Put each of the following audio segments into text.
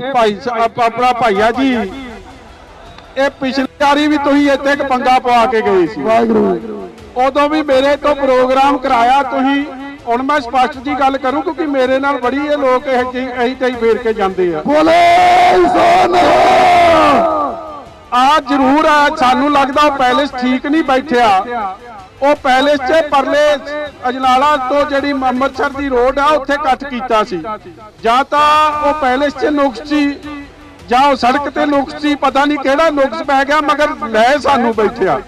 ਭਾਈ ਸਾਹਿਬ ਆਪਣਾ ਭਾਈਆ ਜੀ। ਇਹ ਪਿਛਲੀ ਵਾਰੀ ਵੀ ਤੁਸੀਂ ਇੱਥੇ ਇੱਕ ਪੰਗਾ ਪਵਾ ਕੇ ਗਏ ਸੀ। ਵਾਹਿਗੁਰੂ। ਉਦੋਂ ਵੀ ਮੇਰੇ ਤੋਂ ਪ੍ਰੋਗਰਾਮ ਕਰਾਇਆ ਤੁਸੀਂ। ਹੁਣ ਮੈਂ ਸਪਸ਼ਟ ਜੀ ਗੱਲ ਕਰੂੰ ਕਿਉਂਕਿ ਮੇਰੇ ਨਾਲ ਬੜੀ ਇਹ ਲੋਕ ਇਹ ਇਹੀ ਜਿਹੀ ਫੇਰ ਕੇ ਜਾਂਦੇ ਆ। ਬੋਲੇ ਸੋਨ ਆ ਜ਼ਰੂਰ ਆ ਸਾਨੂੰ ਲੱਗਦਾ ਪੈਲੇਸ ਠੀਕ ਨਹੀਂ ਬੈਠਿਆ। ਉਹ ਪੈਲੇਸ 'ਚ ਪਰਲੇ ਅਜਨਾਲਾ ਤੋਂ ਜਿਹੜੀ ਅੰਮ੍ਰਿਤਸਰ ਦੀ ਰੋਡ ਆ ਉੱਥੇ ਕੱਟ ਕੀਤਾ ਸੀ। ਜਾਂ ਤਾਂ ਉਹ ਪੈਲੇਸ 'ਚ ਨੁਕਸ ਸੀ ਜਾਂ ਉਹ ਸੜਕ ਤੇ ਨੁਕਸ ਸੀ ਪਤਾ ਨਹੀਂ ਕਿਹੜਾ ਨੁਕਸ ਪੈ ਗਿਆ ਮਗਰ ਲੈ ਸਾਨੂੰ ਬੈਠਿਆ।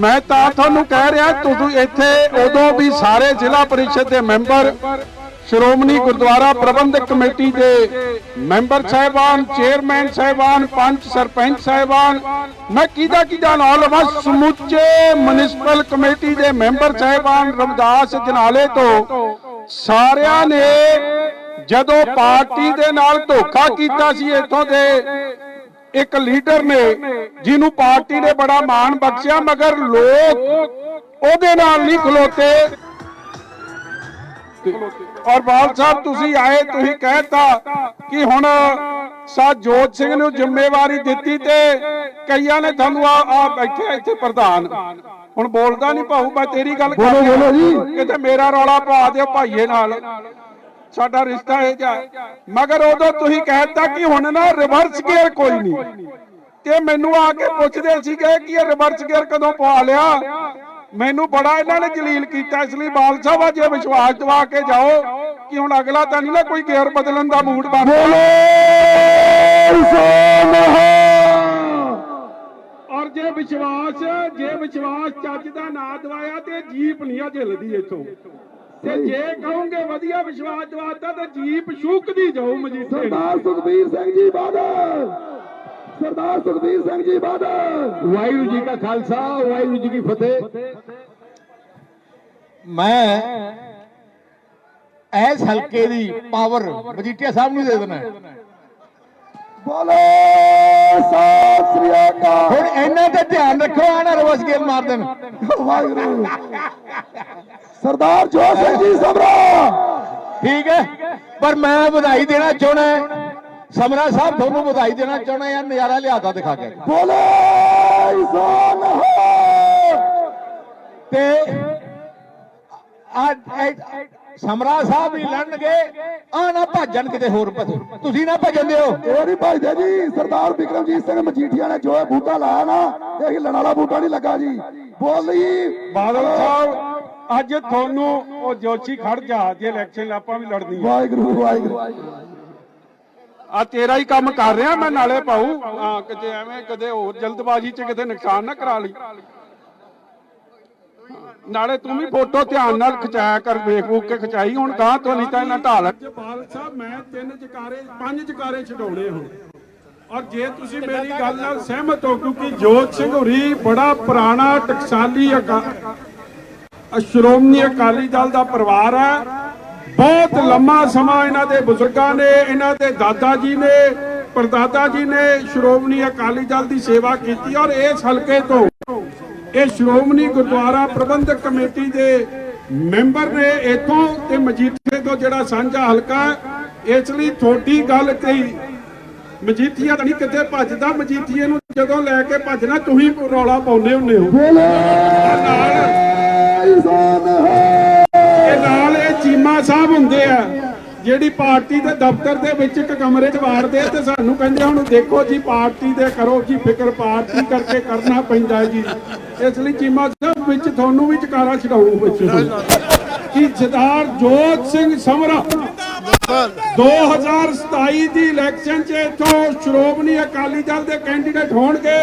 ਮੈਂ ਤਾਂ ਤੁਹਾਨੂੰ ਕਹਿ ਰਿਹਾ ਤੁਸੀਂ ਇੱਥੇ ਉਦੋਂ ਵੀ ਸਾਰੇ ਜ਼ਿਲ੍ਹਾ ਪਰਿਸ਼ਦ ਦੇ ਮੈਂਬਰ ਸ਼੍ਰੋਮਣੀ ਗੁਰਦੁਆਰਾ ਪ੍ਰਬੰਧਕ ਕਮੇਟੀ ਦੇ ਮੈਂਬਰ ਸਾਹਿਬਾਨ, ਚੇਅਰਮੈਨ ਸਾਹਿਬਾਨ, ਪੰਚ ਸਰਪੰਚ ਸਾਹਿਬਾਨ, ਮੈਂ ਕਿਹਦਾ ਕਿਹਦਾ ਨਾਂ ਲਵਾਂ ਸਮੁੱਚੇ ਮਿਊਨਿਸਪਲ ਕਮੇਟੀ ਦੇ ਮੈਂਬਰ ਸਾਹਿਬਾਨ ਰਮਦਾਸ ਜਨਾਲੇ ਤੋਂ ਸਾਰਿਆਂ ਨੇ ਜਦੋਂ ਪਾਰਟੀ ਦੇ ਨਾਲ ਧੋਖਾ ਕੀਤਾ ਸੀ, ਇੱਥੋਂ ਦੇ ਇੱਕ ਲੀਡਰ ਨੇ, ਜਿਹਨੂੰ ਪਾਰਟੀ ਨੇ ਬੜਾ ਮਾਣ ਬਖਸ਼ਿਆ, ਮਗਰ ਲੋਕ ਉਹਦੇ ਨਾਲ ਨਹੀਂ ਖਲੋਤੇ। ਔਰ ਬਾਲ ਸਾਹਿਬ ਤੁਸੀਂ ਆਏ ਤੁਸੀਂ ਕਹਿਤਾ ਕਿ ਹੁਣ ਸਾ ਜੋਤ ਸਿੰਘ ਨੂੰ ਜ਼ਿੰਮੇਵਾਰੀ ਦਿੱਤੀ ਤੇ ਕਈਆਂ ਨੇ ਤੁਹਾਨੂੰ ਆ ਆ ਬੈਠੇ ਇੱਥੇ ਪ੍ਰਧਾਨ। ਹੁਣ ਬੋਲਦਾ ਨਹੀਂ ਭਾਊ ਮੈਂ ਤੇਰੀ ਗੱਲ ਕਰ। ਕਿਤੇ ਮੇਰਾ ਰੌਲਾ ਪਾ ਦਿਓ ਭਾਈਏ ਨਾਲ। ਸਾਡਾ ਰਿਸ਼ਤਾ ਇਹ ਜਾ ਮਗਰ ਉਦੋਂ ਤੁਸੀਂ ਕਹਿਤਾ ਕਿ ਹੁਣ ਨਾ ਰਿਵਰਸ ਗੇਅਰ ਕੋਈ ਨਹੀਂ। ਤੇ ਮੈਨੂੰ ਆ ਕੇ ਪੁੱਛਦੇ ਸੀਗੇ ਕਿ ਇਹ ਰਿਵਰਸ ਗੇਅਰ ਕਦੋਂ ਪਵਾ ਲਿਆ? ਮੈਨੂੰ ਬੜਾ ਇਹਨਾਂ ਨੇ ਜਲੀਲ ਕੀਤਾ ਇਸ ਲਈ ਬਾਲ ਸਾਹਿਬ ਅੱਜ ਵਿਸ਼ਵਾਸ ਦਿਵਾ ਕੇ ਜਾਓ ਕਿ ਹੁਣ ਅਗਲਾ ਤਾਂ ਨਹੀਂ ਨਾ ਕੋਈ ਗੇਅਰ ਬਦਲਣ ਦਾ ਮੂਡ ਬਣ ਔਰ ਜੇ ਵਿਸ਼ਵਾਸ ਜੇ ਵਿਸ਼ਵਾਸ ਚੱਜ ਦਾ ਨਾ ਦਵਾਇਆ ਤੇ ਜੀਪ ਨਹੀਂ ਆ ਝਿਲਦੀ ਇੱਥੋਂ। ਤੇ ਜੇ ਕਹੋਗੇ ਵਧੀਆ ਵਿਸ਼ਵਾਸ ਦਵਾਤਾ ਤਾਂ ਜੀਪ ਸ਼ੂਕਦੀ ਜਾਊ ਮਜੀਠੇ। ਸਰਦਾਰ ਸੁਖਬੀਰ ਸਿੰਘ ਜੀ ਬਾਦਲ। ਸਰਦਾਰ ਸੁਖਬੀਰ ਸਿੰਘ ਜੀ ਬਾਦਲ। ਵਾਹਿਗੁਰੂ ਜੀ ਕਾ ਖਾਲਸਾ ਵਾਹਿਗੁਰੂ ਜੀ ਕੀ ਫਤਿਹ। ਮੈਂ ਐਸ ਹਲਕੇ ਦੀ ਪਾਵਰ ਮਜੀਠੀਆ ਸਾਹਿਬ ਨੂੰ ਦੇ ਦੇਣਾ। ਬੋਲੇ ਸਤਿ ਸ੍ਰੀ ਅਕਾਲ। ਹੁਣ ਇਹਨਾਂ ਤੇ ਧਿਆਨ ਰੱਖੋ ਆਣਾ ਰਵਸ ਗੇਮ ਮਾਰ ਦੇਣ। ਵਾਹਿਗੁਰੂ। ਸਰਦਾਰ ਜੋਤ ਸਿੰਘ ਜੀ ਸਮਰਾ ਠੀਕ ਹੈ ਪਰ ਮੈਂ ਵਧਾਈ ਦੇਣਾ ਚਾਹਣਾ। ਸਮਰਾ ਸਾਹਿਬ ਤੁਹਾਨੂੰ ਵਧਾਈ ਦੇਣਾ ਚਾਹਣਾ ਯਾਰ ਨਜ਼ਾਰਾ ਲਿਆਦਾ ਦਿਖਾ ਕੇ। ਬੋਲੇ ਸੋਨ ਤੇ ਆ ਸਮਰਾ ਸਾਹਿਬ ਵੀ ਲੜਨਗੇ ਆ ਨਾ ਭੱਜਣ ਕਿਤੇ ਹੋਰ ਪਾਸੇ ਤੁਸੀਂ ਨਾ ਭੱਜਣ ਦਿਓ। ਇਹ ਨਹੀਂ ਭਾਈਦੇ ਜੀ ਸਰਦਾਰ ਵਿਕਰਮਜੀਤ ਸਿੰਘ ਮਜੀਠੀਆ ਨੇ ਜੋ ਇਹ ਬੂਟਾ ਲਾਇਆ ਨਾ ਇਹ ਹਿੱਲਣ ਵਾਲਾ ਬੂਟਾ ਨਹੀਂ ਲੱਗਾ ਜੀ। ਬੋਲੀ। ਬਾਦਲ ਸਾਹਿਬ ਅੱਜ ਤੁਹਾਨੂੰ ਉਹ ਜੋਸ਼ੀ ਖੜ ਜਾ ਜੇ ਇਲੈਕਸ਼ਨ ਆਪਾਂ ਵੀ ਲੜਨੀ ਆ। ਵਾਹਿਗੁਰੂ ਵਾਹਿਗੁਰੂ। ਆ ਤੇਰਾ ਹੀ ਕੰਮ ਕਰ ਰਿਹਾ ਮੈਂ ਨਾਲੇ ਪਾਉ ਹਾਂ ਕਿਤੇ ਐਵੇਂ ਕਦੇ ਹੋਰ ਜਲਦਬਾਜ਼ੀ ਚ ਕਿਤੇ ਨੁਕਸਾਨ ਨਾ ਕਰਾ ਲਈ। ਨਾਲੇ ਤੂੰ ਵੀ ਫੋਟੋ ਧਿਆਨ ਨਾਲ ਖਿਚਾਇਆ ਕਰ ਵੇਖ ਵੂਖ ਕੇ ਖਿਚਾਈ ਹੁਣ ਗਾਂ ਤੋਂ ਨਹੀਂ ਤਾਂ ਇਹਨਾਂ ਢਾਲ। ਬਾਲ ਸਾਹਿਬ ਮੈਂ ਤਿੰਨ ਜਕਾਰੇ ਪੰਜ ਜਕਾਰੇ ਛਡਾਉਣੇ ਹੋ ਔਰ ਜੇ ਤੁਸੀਂ ਮੇਰੀ ਗੱਲ ਨਾਲ ਸਹਿਮਤ ਹੋ ਕਿਉਂਕਿ ਜੋਤ ਸਿੰਘ ਹੁਰੀ ਬੜਾ ਪੁਰਾਣਾ ਟਕਸਾਲੀ ਅਕਾ ਅ ਸ਼੍ਰੋਮਣੀ ਅਕਾਲੀ ਦਲ ਦਾ ਪਰਿਵਾਰ ਹੈ। ਬਹੁਤ ਲੰਮਾ ਸਮਾਂ ਇਹਨਾਂ ਦੇ ਬਜ਼ੁਰਗਾਂ ਨੇ ਇਹਨਾਂ ਦੇ ਦਾਦਾ ਜੀ ਨੇ ਪਰਦਾਦਾ ਜੀ ਨੇ ਸ਼੍ਰੋਮਣੀ ਅਕਾਲੀ ਦਲ ਦੀ ਸੇਵਾ ਕੀਤੀ ਔਰ ਇਸ ਹਲਕੇ ਤੋਂ ਇਹ ਸ਼੍ਰੋਮਣੀ ਗੁਰਦੁਆਰਾ ਪ੍ਰਬੰਧਕ ਕਮੇਟੀ ਦੇ ਮੈਂਬਰ ਨੇ ਇਥੋਂ ਤੇ ਮਜੀਠੇ ਤੋਂ ਜਿਹੜਾ ਸਾਂਝਾ ਹਲਕਾ ਹੈ ਇਸ ਲਈ ਤੁਹਾਡੀ ਗੱਲ ਤੇ ਹੀ ਮਜੀਠੀਆ ਤਾਂ ਨਹੀਂ ਕਿਤੇ ਭੱਜਦਾ ਮਜੀਠੀਏ ਨੂੰ ਜਦੋਂ ਲੈ ਕੇ ਭੱਜਣਾ ਤੁਸੀਂ ਰੌਲਾ ਪਾਉਂਦੇ ਹੁੰਦੇ ਹੋ। ਨਾਲ ਜਿਹੜੀ ਪਾਰਟੀ ਦੇ ਦਫ਼ਤਰ ਦੇ ਵਿੱਚ ਇੱਕ ਕਮਰੇ 'ਚ ਵਾੜਦੇ ਤੇ ਸਾਨੂੰ ਕਹਿੰਦੇ ਹੁਣ ਦੇਖੋ ਜੀ, ਪਾਰਟੀ ਦੇ ਕਰੋ ਜੀ ਫਿਕਰ, ਪਾਰਟੀ ਕਰਕੇ ਕਰਨਾ ਪੈਂਦਾ ਜੀ। ਇਸ ਲਈ ਚੀਮਾ ਸਾਹਿਬ ਵਿੱਚ ਤੁਹਾਨੂੰ ਵੀ ਚਕਾਰਾ ਛਡਾਉ ਵਿੱਚ ਕਿ ਸਰਦਾਰ ਜੋਤ ਸਿੰਘ ਸਮਰਾ 2027 ਦੀ ਇਲੈਕਸ਼ਨ 'ਚ ਇਥੋਂ ਸ਼੍ਰੋਮਣੀ ਅਕਾਲੀ ਦਲ ਦੇ ਕੈਂਡੀਡੇਟ ਹੋਣਗੇ।